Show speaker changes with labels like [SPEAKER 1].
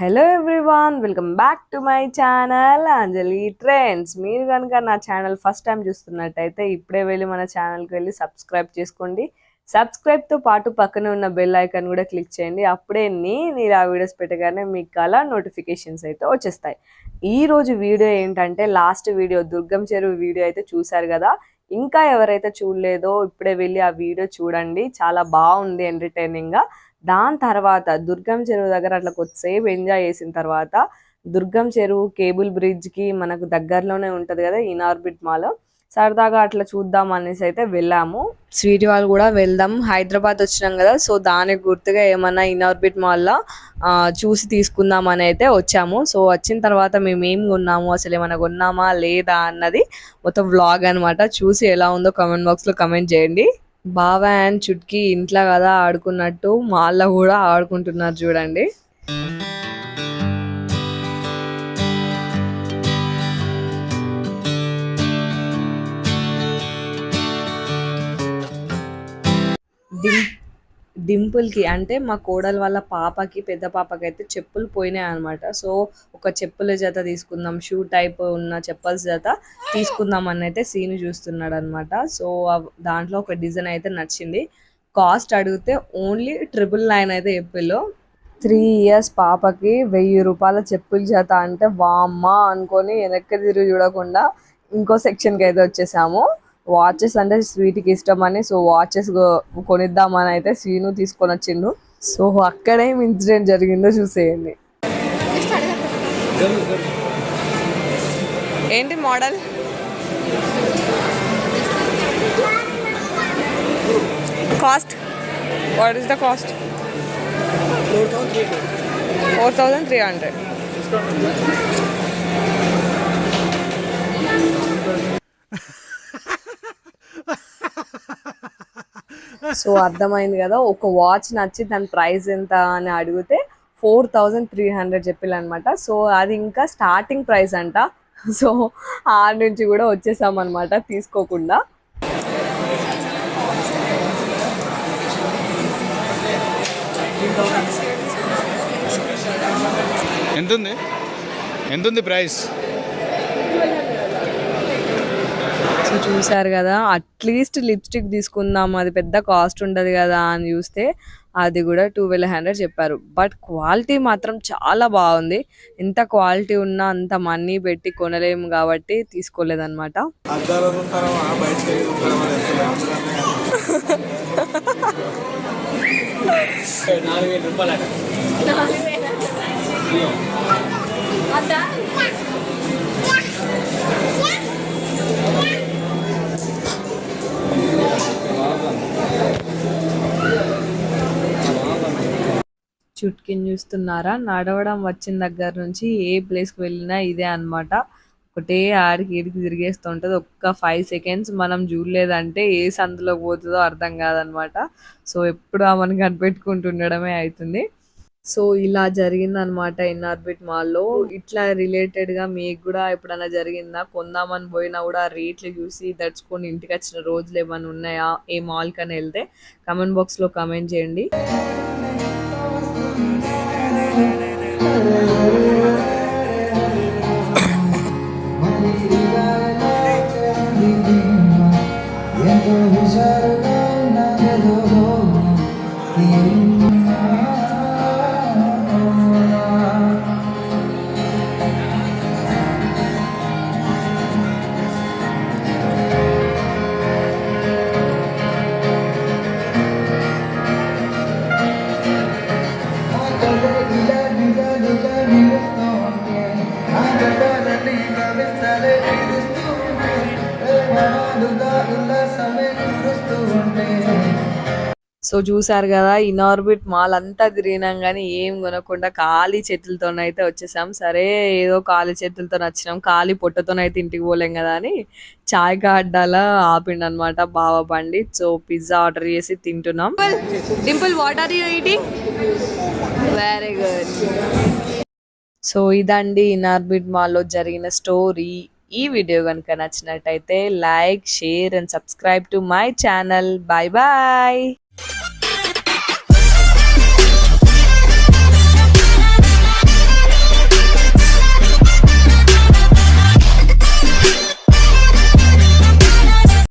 [SPEAKER 1] Hello everyone welcome back to my channel Anjali trends మీరు కనుక నా ఛానల్ ఫస్ట్ టైం చూస్తున్నట్టయితే ఇప్పుడే వెళ్ళి మన ఛానల్కి వెళ్ళి సబ్స్క్రైబ్ చేసుకోండి. సబ్స్క్రైబ్తో పాటు పక్కనే ఉన్న బెల్ ఐకాన్ కూడా క్లిక్ చేయండి. అప్పుడే నేను ఇలా వీడియోస్ పెట్టగానే మీకు అలా నోటిఫికేషన్స్ అయితే వచ్చేస్తాయి. ఈరోజు వీడియో ఏంటంటే లాస్ట్ వీడియో దుర్గం చెరువు వీడియో అయితే చూశారు కదా. ఇంకా ఎవరైతే చూడలేదో ఇప్పుడే వెళ్ళి ఆ వీడియో చూడండి. చాలా బాగుంది ఎంటర్టైనింగ్గా దాని తర్వాత దుర్గం చెరువు దగ్గర అట్లా కొద్దిసేపు ఎంజాయ్ చేసిన తర్వాత దుర్గం చెరువు కేబుల్ బ్రిడ్జ్కి మనకు దగ్గరలోనే ఉంటుంది కదా ఇనార్బిట్ మాల్ సరదాగా అట్లా చూద్దాం అనేసి అయితే వెళ్ళాము. స్వీట్ వాళ్ళు కూడా వెళ్దాం. హైదరాబాద్ వచ్చినాం కదా సో దానికి గుర్తుగా ఏమన్నా ఇన్ఆర్బిట్ మాల్లో చూసి తీసుకుందాం అని అయితే వచ్చాము. సో వచ్చిన తర్వాత మేము ఏం కొన్నాము? అసలు ఏమైనా కొన్నామా? లేదా అన్నది మొత్తం వ్లాగ్ అనమాట చూసి ఎలా ఉందో కామెంట్ బాక్స్లో కమెంట్ చేయండి. బాబా అండ్ చుట్కీ ఇంట్లో కదా ఆడుకున్నట్టు మాల్లో కూడా ఆడుకుంటున్నారు చూడండి. డింపుల్కి అంటే మా కోడలు వాళ్ళ పాపకి పెద్ద పాపకి అయితే చెప్పులు పోయినాయి అనమాట సో ఒక చెప్పుల జత తీసుకుందాం షూ టైప్ ఉన్న చెప్పల్స్ జత తీసుకుందాం అని అయితే సీన్ చూస్తున్నాడు అనమాట సో దాంట్లో ఒక డిజైన్ అయితే నచ్చింది. కాస్ట్ అడిగితే ఓన్లీ ట్రిపుల్ నైన్ అయితే చెప్పిల్లు త్రీ ఇయర్స్ పాపకి వెయ్యి రూపాయల చెప్పుల జత అంటే వామ్మ అనుకొని వెనక్కి తిరిగి చూడకుండా ఇంకో సెక్షన్కి అయితే వచ్చేసాము. వాచెస్ అంటే స్వీట్కి ఇష్టం అని సో వాచెస్ కొనిద్దామని అయితే సీను తీసుకొని వచ్చిండు. సో అక్కడేం ఇన్సిడెంట్ జరిగిందో చూసేయండి. ఏంటి model? Cost? What is the cost? Four thousand three hundred. So అర్థమైంది కదా ఒక వాచ్ నచ్చి దాని ప్రైస్ ఎంత అని అడిగితే ఫోర్ థౌజండ్ త్రీ హండ్రెడ్ చెప్పాలన్నమాట సో అది ఇంకా స్టార్టింగ్ ప్రైస్ అంట. సో ఆ నుంచి కూడా వచ్చేసామన్నమాట తీసుకోకుండా.
[SPEAKER 2] ఎంతుంది? ఎంతుంది ప్రైస్
[SPEAKER 1] సో చూసారు కదా అట్లీస్ట్ లిప్స్టిక్ తీసుకుందాం అది పెద్ద కాస్ట్ ఉండదు కదా అని చూస్తే అది కూడా ట్వెల్వ్ హండ్రెడ్ చెప్పారు. బట్ క్వాలిటీ మాత్రం చాలా బాగుంది. ఎంత క్వాలిటీ ఉన్నా అంత మనీ పెట్టి కొనలేము కాబట్టి తీసుకోలేదన్నమాట. చుట్కిని చూస్తున్నారా? నడవడం వచ్చిన దగ్గర నుంచి ఏ ప్లేస్కి వెళ్ళినా ఇదే అన్నమాట. ఒకటే ఆడికి ఈడికి తిరిగేస్తుంటుంది ఒక్క ఫైవ్ సెకండ్స్ మనం చూడలేదంటే ఏ సందులో పోతుందో అర్థం కాదనమాట సో ఎప్పుడు ఆమెను కనిపెట్టుకుంటుండడమే అవుతుంది సో ఇలా జరిగిందనమాట ఇన్ఆర్బిట్ మాల్లో. ఇట్లా రిలేటెడ్గా మీకు కూడా ఎప్పుడైనా జరిగిందా? కొందామని పోయినా కూడా రేట్లు చూసి దడుచుకొని ఇంటికి వచ్చిన రోజులు ఏమైనా ఉన్నాయా? ఏ మాల్ అని వెళ్తే కమెంట్ బాక్స్లో కమెంట్ చేయండి.
[SPEAKER 3] ఎంతో జగాలన్నీ గవిస్తాలే తీరుస్తూ ఉంటే ప్రేమాలుగా ఉల్లాసమే కురుస్తూ ఉంటే.
[SPEAKER 1] సో చూసారు కదా ఇనార్బిట్ మాల్ అంతా తిరిగినాం కానీ ఏం కొనకుండా ఖాళీ చేతులతోనైతే వచ్చేసాం. సరే ఏదో ఖాళీ చేతులతో వచ్చినాం ఖాళీ పొట్టతోనైతే ఇంటికి పోలేం కదా అని చాయ్ అడ్డాల ఆపిండు అనమాట బావ బండి. సో పిజ్జా ఆర్డర్ చేసి తింటున్నాం. Dimple what are you eating very good so ఇదండి ఇనార్బిట్ మాల్లో జరిగిన స్టోరీ. ఈ వీడియో కనుక నచ్చినట్టయితే like share and subscribe to my channel. Bye bye.